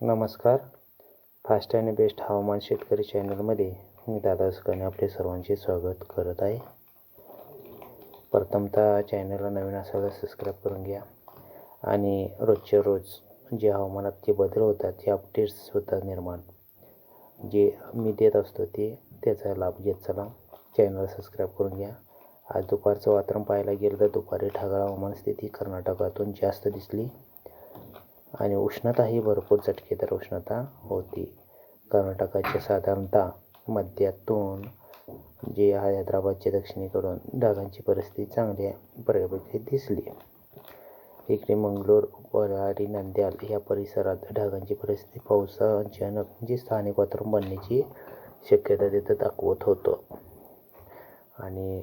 नमस्कार. फास्ट आणि बेस्ट हवामान शेतकरी चॅनलमध्ये मी दादा सुकाने आपले सर्वांचे स्वागत करत आहे. प्रथमतः चॅनलला नवीन असाल तर सबस्क्राईब करून घ्या. आणि रोजच्या रोज जे हवामानात जे बदल होतात ते अपडेट्स होतात निर्माण जे मी देत असतो ते त्याचा लाभ घेत चला. चॅनलला सबस्क्राईब करून घ्या. आज दुपारचं वातावरण पाहायला गेलं तर दुपारी ढगाळ हवामान स्थिती कर्नाटकातून जास्त दिसली. आणि उष्णताही भरपूर चटकेदार उष्णता होती. कर्नाटकाच्या साधारणतः मध्यातून जे हैदराबादच्या दक्षिणेकडून ढगांची परिस्थिती चांगली बऱ्यापैकी दिसली इकडे मंगलोर वरारी नंद्याल या परिसरात ढगांची परिस्थिती पावसाजनक म्हणजे स्थानिक वातावरण बनण्याची शक्यता तिथं दाखवत होतं. आणि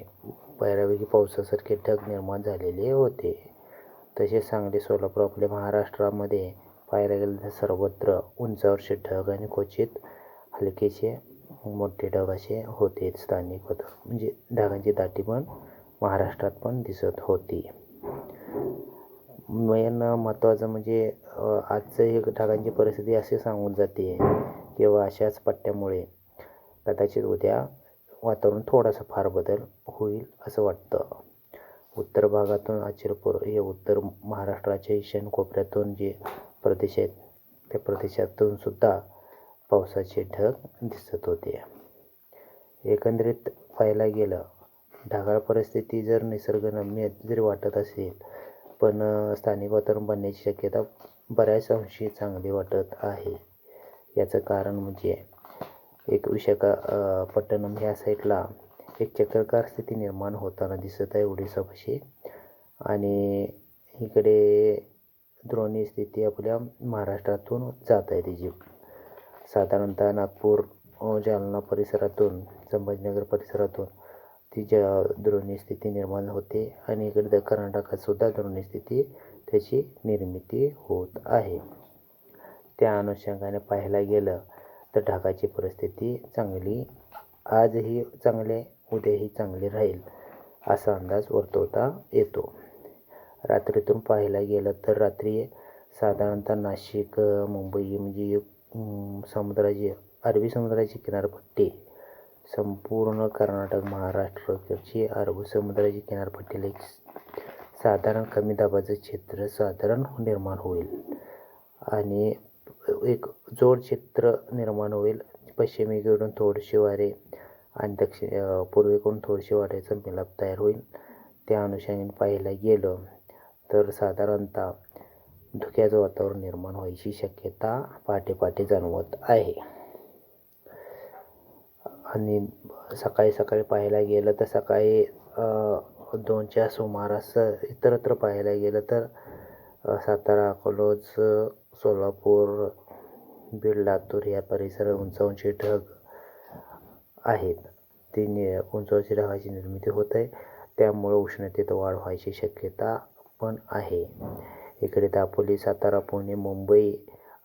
बऱ्यापैकी पावसासारखे ढग निर्माण झालेले होते. तसेच सांगली सोलापूर आपल्या महाराष्ट्रामध्ये पाहायला गेलं तर सर्वत्र उंचावरचे ढग आणि क्वचित हलकेचे मोठे ढग असे होते स्थानिक होतं म्हणजे ढगांची दाटी पण महाराष्ट्रात पण दिसत होती. मेन महत्त्वाचं म्हणजे आजचं हे ढगांची परिस्थिती असे सांगून जाते किंवा अशाच पट्ट्यामुळे कदाचित उद्या वातावरण थोडासा फार बदल होईल असं वाटतं. उत्तर भागातून अचिरपूर हे उत्तर महाराष्ट्राच्या ईशान्य कोपऱ्यातून जे प्रदेश आहेत त्या प्रदेशातून सुद्धा पावसाचे ढग दिसत होते. एकंदरीत पाहायला गेलं ढगाळ परिस्थिती जर निसर्गरम्य जरी वाटत असेल पण स्थानिक वातावरण बनण्याची शक्यता बऱ्याच अंशी चांगली वाटत आहे. याचं कारण म्हणजे एक विशाखापट्टणम ह्या साईडला एक चक्रकार स्थिती निर्माण होताना दिसत आहे ओडिसापाशी. आणि इकडे द्रोणी स्थिती आपल्या महाराष्ट्रातून जात आहे त्याची साधारणतः नागपूर जालना परिसरातून संभाजीनगर परिसरातून ती ज्या द्रोणी स्थिती निर्माण होते. आणि इकडे कर्नाटकातसुद्धा द्रोणी स्थिती त्याची निर्मिती होत आहे. त्या अनुषंगाने पाहायला गेलं तर ढाकाची परिस्थिती चांगली आजही चांगले उद्याही चांगली राहील असा अंदाज वर्तवता येतो. रात्रीतून पाहायला गेलं तर रात्री साधारणतः नाशिक मुंबई म्हणजे समुद्राची अरबी समुद्राची किनारपट्टी संपूर्ण कर्नाटक महाराष्ट्राची अरबी समुद्राची किनारपट्टीला एक साधारण कमी दाबाचं क्षेत्र साधारण निर्माण होईल. आणि एक जोड चित्र निर्माण होईल. पश्चिमेकडून थोडेसे वारे आणि दक्षिण पूर्वेकडून थोडीशी वाटेचा मिलाप तयार होईल त्या अनुषंगाने पाहायला गेलं तर साधारणतः धुक्याचं वातावरण निर्माण व्हायची शक्यता पहाटे पहाटे जाणवत आहे. आणि सकाळी सकाळी पाहायला गेलं तर सकाळी दोनच्या सुमारास इतरत्र पाहायला गेलं तर सातारा अकोलोज सोलापूर बीड लातूर या परिसरात उंची ढग आहेत. ती नि उंचावरची ढगाची निर्मिती होत आहे. त्यामुळं उष्णतेत वाढ व्हायची शक्यता पण आहे. इकडे दापोली सातारा पुणे मुंबई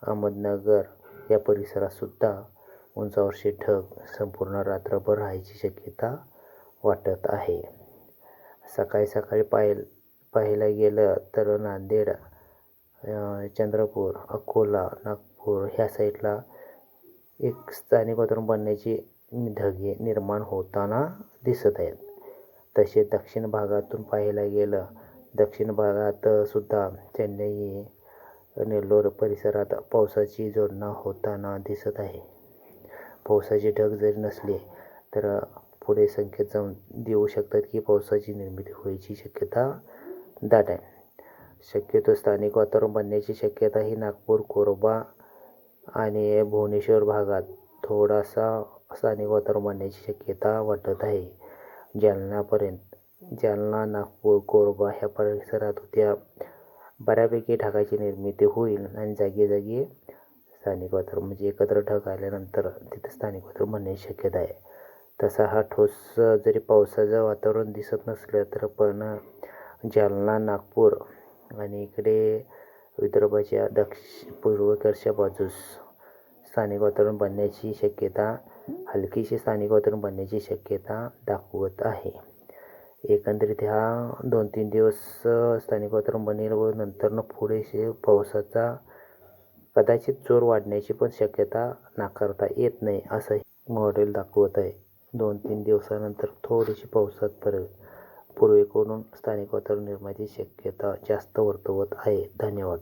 अहमदनगर या परिसरातसुद्धा उंचावरचे ढग संपूर्ण रात्रभर राहायची शक्यता वाटत आहे. सकाळी सकाळी पाय पाहायला गेलं तर नांदेड चंद्रपूर अकोला नागपूर ह्या साईडला एक स्थानिक वातावरण बनण्याची ढगे निर्माण होताना दिसत आहेत. तसे दक्षिण भागातून पाहायला गेलं दक्षिण भागात सुद्धा चेन्नई नेल्लोर परिसरात पावसाची जोडणा होताना दिसत आहे. पावसाचे ढग जरी नसले तर पुढे संकेत जाऊन देऊ शकतात की पावसाची निर्मिती होण्याची शक्यता दाट आहे. शक्यतो स्थानिक वातावरण बनण्याची शक्यता ही नागपूर कोरबा आणि भुवनेश्वर भागात थोडासा स्थानिक वातावरण बनण्याची शक्यता वाटत आहे. जालनापर्यंत जालना नागपूर कोरबा ह्या परिसरात उद्या बऱ्यापैकी ढगाची निर्मिती होईल आणि जागी जागी स्थानिक वातावरण म्हणजे एकत्र ढग आल्यानंतर तिथं स्थानिक वातावरण बनण्याची शक्यता आहे. तसा हा ठोस जरी पावसाचं वातावरण दिसत नसलं तर पण जालना नागपूर आणि इकडे विदर्भाच्या दक्ष पूर्वेकडच्या बाजूस स्थानिक वातावरण बनण्याची शक्यता हलकीशी स्थानिक वातावरण बनण्याची शक्यता दाखवत आहे. एकंदरीत ह्या दोन तीन दिवस स्थानिक वातावरण बनेल व नंतरनं पुढेसे पावसाचा कदाचित जोर वाढण्याची पण शक्यता नाकारता येत नाही असंही मॉडेल दाखवत आहे. दोन तीन दिवसानंतर थोडीशी पावसात परत पूर्वेकडून स्थानिक वातावरण निर्माणाची शक्यता जास्त वर्तवत आहे. धन्यवाद.